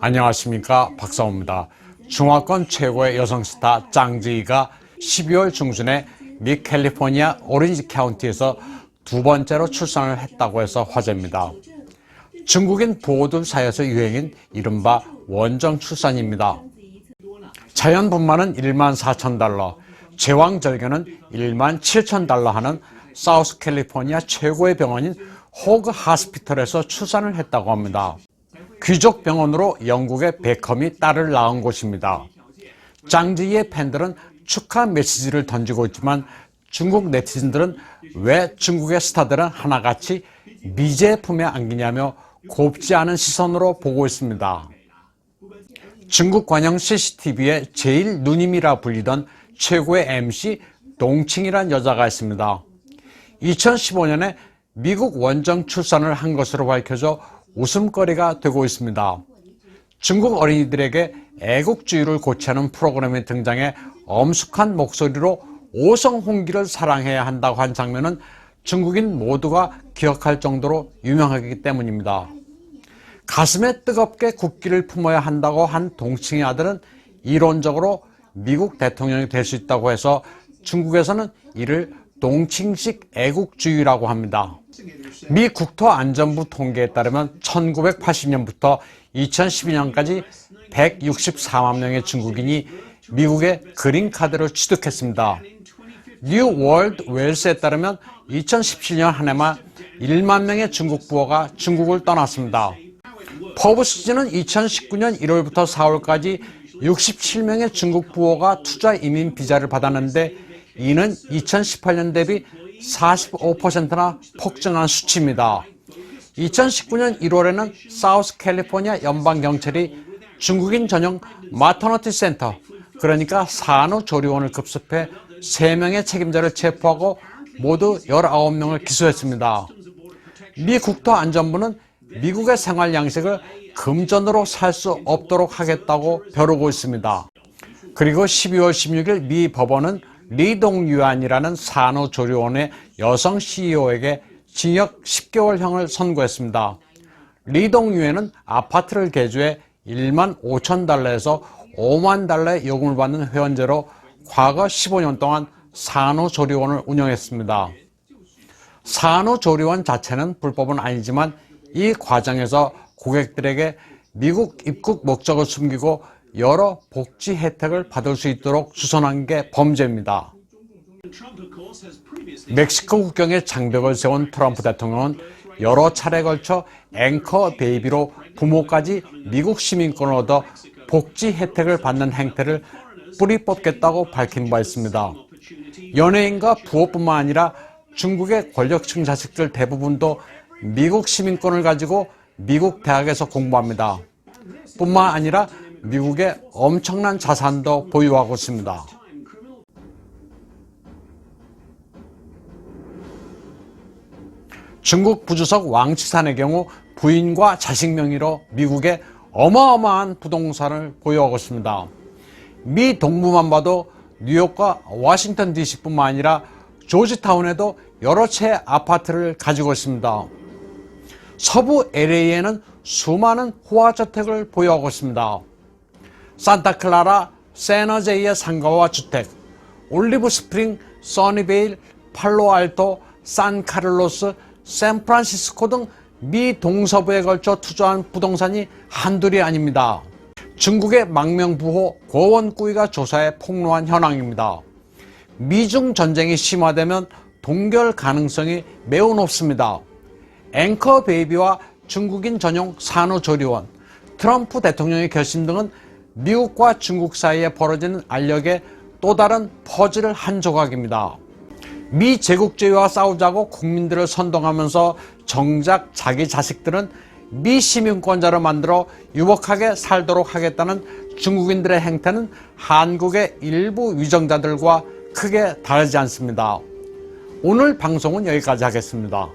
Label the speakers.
Speaker 1: 안녕하십니까 박사호입니다. 중화권 최고의 여성 스타 짱지이가 12월 중순에 미 캘리포니아 오렌지 카운티에서 두 번째로 출산을 했다고 해서 화제입니다. 중국인 부호들 사이에서 유행인 이른바 원정 출산입니다. 자연 분만은 1만 4천 달러, 제왕 절개는 1만 7천 달러 하는 사우스 캘리포니아 최고의 병원인 호그 하스피털에서 출산을 했다고 합니다. 귀족 병원으로 영국의 베컴이 딸을 낳은 곳입니다. 짱지의 팬들은 축하 메시지를 던지고 있지만 중국 네티즌들은 왜 중국의 스타들은 하나같이 미제 품에 안기냐며 곱지 않은 시선으로 보고 있습니다. 중국 관영 CCTV의 제일 누님이라 불리던 최고의 MC 동칭이란 여자가 있습니다. 2015년에 미국 원정 출산을 한 것으로 밝혀져 웃음거리가 되고 있습니다. 중국 어린이들에게 애국주의를 고치하는 프로그램에 등장해 엄숙한 목소리로 오성홍기를 사랑해야 한다고 한 장면은 중국인 모두가 기억할 정도로 유명하기 때문입니다. 가슴에 뜨겁게 국기를 품어야 한다고 한 동칭의 아들은 이론적으로 미국 대통령이 될 수 있다고 해서 중국에서는 이를 동칭식 애국주의라고 합니다. 미 국토안전부 통계에 따르면 1980년부터 2012년까지 164만 명의 중국인이 미국의 그린카드를 취득했습니다. 뉴 월드 웰스에 따르면 2017년 한 해만 1만 명의 중국 부호가 중국을 떠났습니다. 퍼브스지는 2019년 1월부터 4월까지 67명의 중국 부호가 투자 이민 비자를 받았는데 이는 2018년 대비 45%나 폭증한 수치입니다. 2019년 1월에는 사우스 캘리포니아 연방경찰이 중국인 전용 마터너티 센터, 그러니까 산후조리원을 급습해 3명의 책임자를 체포하고 모두 19명을 기소했습니다. 미 국토안전부는 미국의 생활 양식을 금전으로 살 수 없도록 하겠다고 벼르고 있습니다. 그리고 12월 16일 미 법원은 리동유안이라는 산후조리원의 여성 CEO에게 징역 10개월형을 선고했습니다. 리동유엔은 아파트를 개조해 1만 5천 달러에서 5만 달러의 요금을 받는 회원제로 과거 15년 동안 산후조리원을 운영했습니다. 산후조리원 자체는 불법은 아니지만 이 과정에서 고객들에게 미국 입국 목적을 숨기고 여러 복지 혜택을 받을 수 있도록 주선한 게 범죄입니다. 멕시코 국경에 장벽을 세운 트럼프 대통령은 여러 차례 걸쳐 앵커 베이비로 부모까지 미국 시민권을 얻어 복지 혜택을 받는 행태를 뿌리 뽑겠다고 밝힌 바 있습니다. 연예인과 부호뿐만 아니라 중국의 권력층 자식들 대부분도 미국 시민권을 가지고 미국 대학에서 공부합니다. 뿐만 아니라 미국의 엄청난 자산도 보유하고 있습니다. 중국 부주석 왕치산의 경우 부인과 자식 명의로 미국에 어마어마한 부동산을 보유하고 있습니다. 미 동부만 봐도 뉴욕과 워싱턴 DC뿐만 아니라 조지타운에도 여러 채 아파트를 가지고 있습니다. 서부 LA에는 수많은 호화저택을 보유하고 있습니다. 산타클라라, 세너제이의 상가와 주택, 올리브 스프링, 써니베일, 팔로알토, 산카를로스, 샌프란시스코 등 미 동서부에 걸쳐 투자한 부동산이 한둘이 아닙니다. 중국의 망명부호 고원꾸이가 조사에 폭로한 현황입니다. 미중 전쟁이 심화되면 동결 가능성이 매우 높습니다. 앵커 베이비와 중국인 전용 산후조리원, 트럼프 대통령의 결심 등은 미국과 중국 사이에 벌어지는 알력의 또 다른 퍼즐을 한 조각입니다. 미 제국주의와 싸우자고 국민들을 선동하면서 정작 자기 자식들은 미 시민권자로 만들어 유복하게 살도록 하겠다는 중국인들의 행태는 한국의 일부 위정자들과 크게 다르지 않습니다. 오늘 방송은 여기까지 하겠습니다.